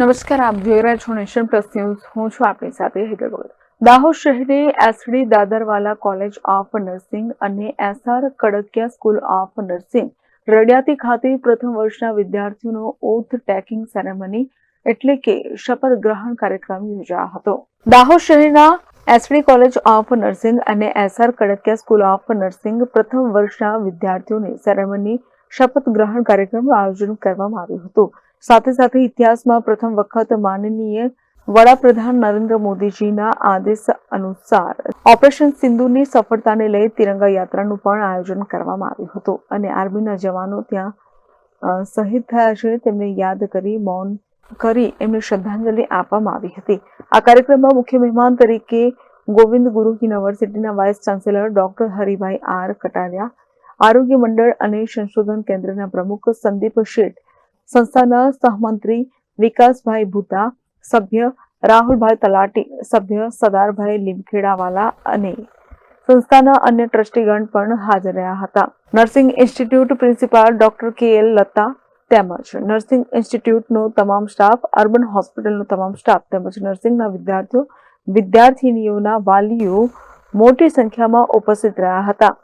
નમસ્કાર, આપ જોઈ રહ્યા છો નેશન પ્લસ ન્યૂઝ. હું છું આપની સાથે હેતલ ભગત. દાહોદ શહેરની SD Dadarwala college of nursing અને SR Kadakia school of nursing Radiyati ખાતે પ્રથમ વર્ષના વિદ્યાર્થીઓનો ઓથ ટેકિંગ સેરેમની એટલે કે શપથ ગ્રહણ કાર્યક્રમ યોજાયો હતો. દાહોદ શહેરના એસડી કોલેજ ઓફ નર્સિંગ અને SR Kadakia school of nursing પ્રથમ વર્ષના વિદ્યાર્થીઓને સેરેમની શપથ ગ્રહણ કાર્યક્રમનું આયોજન કરવામાં આવ્યું હતું. સાથે સાથે ઇતિહાસમાં પ્રથમ વખત માનનીય વડાપ્રધાન નરેન્દ્ર મોદીજીના આદેશ અનુસાર ઓપરેશન સિંધુની સફળતાને લઈ તિરંગા યાત્રાનું પણ આયોજન કરવામાં આવ્યું હતું અને આર્મીના જવાનો ત્યાં શહીદ થયા છે. તેમને યાદ કરી, મૌન કરી એમને શ્રદ્ધાંજલિ આપવામાં આવી હતી. આ કાર્યક્રમમાં મુખ્ય મહેમાન તરીકે ગોવિંદ ગુરુ યુનિવર્સિટીના vice chancellor doctor Haribhai R Katariya, આરોગ્ય મંડળ અને સંશોધન કેન્દ્રના પ્રમુખ સંદીપ શેઠ સંસ્થાના સહમંત્રી વિકાસભાઈ ભૂતા સભ્ય રાહુલભાઈ તલાટી, સભ્ય સદારભાઈ લીમખેડાવાલા અને સંસ્થાના અન્ય ટ્રસ્ટીગણ પણ હાજર રહ્યા હતા. Nursing institute principal doctor K L Lata તેમજ નર્સિંગ ઇન્સ્ટિટ્યૂટનો તમામ સ્ટાફ, અર્બન હોસ્પિટલનો તમામ સ્ટાફ તેમજ નર્સિંગના વિદ્યાર્થીઓ, વિદ્યાર્થિનીઓના વાલીઓ મોટી સંખ્યામાં ઉપસ્થિત રહ્યા હતા.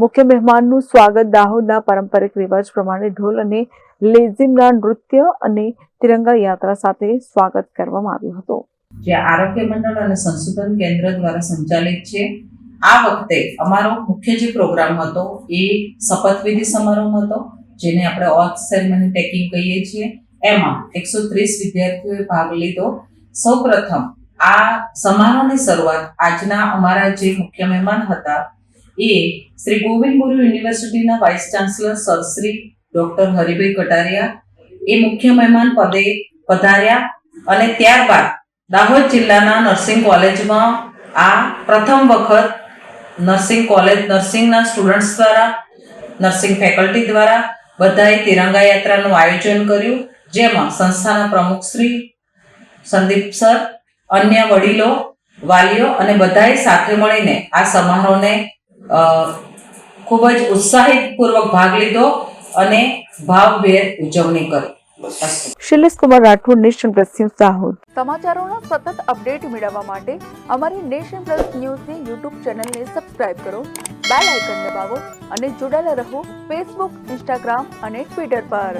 મુખ્ય મહેમાનનું સ્વાગત દાહોદના પારંપરિક રિવાજ પ્રમાણે ઢોલ અને લેઝિમના નૃત્ય અને તિરંગા યાત્રા સાથે સ્વાગત કરવામાં આવ્યું હતું. જે આરોગ્ય મંડળ અને સંશોધન કેન્દ્ર દ્વારા સંચાલિત છે. આ વખતે અમારો મુખ્ય જે પ્રોગ્રામ હતો એ શપથવિધિ સમારોહ હતો, જેને આપણે ઓથ સેરેમની ટેકિંગ કહીએ છીએ. એમાં એકસો ત્રીસ વિદ્યાર્થીઓએ ભાગ લીધો. સૌપ્રથમ આ સમારોહની શરૂઆત આજના અમારા જે મુખ્ય મહેમાન હતા એ શ્રી ગોવિંદ ગુરુ યુનિવર્સિટીના vice chancellor sir Shri doctor Haribhai Katariya, એ મુખ્ય મહેમાન પદે પધાર્યા અને ત્યારબાદ દાહોદ જિલ્લાના નર્સિંગ કોલેજમાં આ પ્રથમ વખત નર્સિંગ કોલેજ નર્સિંગના સ્ટુડન્ટ્સ દ્વારા, નર્સિંગ ફેકલ્ટી દ્વારા બધાએ તિરંગા યાત્રાનું આયોજન કર્યું, જેમાં સંસ્થાના પ્રમુખ શ્રી સંદીપ સર, અન્ય વડીલો, વાલીઓ અને બધાએ સાથે મળીને આ સમારોહને ખૂબ જ ઉત્સાહિત પૂર્વક ભાગ લીધો અને ભાવભેર ઉજવણી કરી. Shailesh Kumar Rathod nation plus news Dahod સમાચારોના સતત અપડેટ મેળવવા માટે અમારી નેશન પ્લસ ન્યૂઝની યુટ્યુબ ચેનલને સબસ્ક્રાઇબ કરો બેલ આઇકન દબાવો અને જોડાયેલા રહો ફેસબુક ઇન્સ્ટાગ્રામ અને ટ્વિટર પર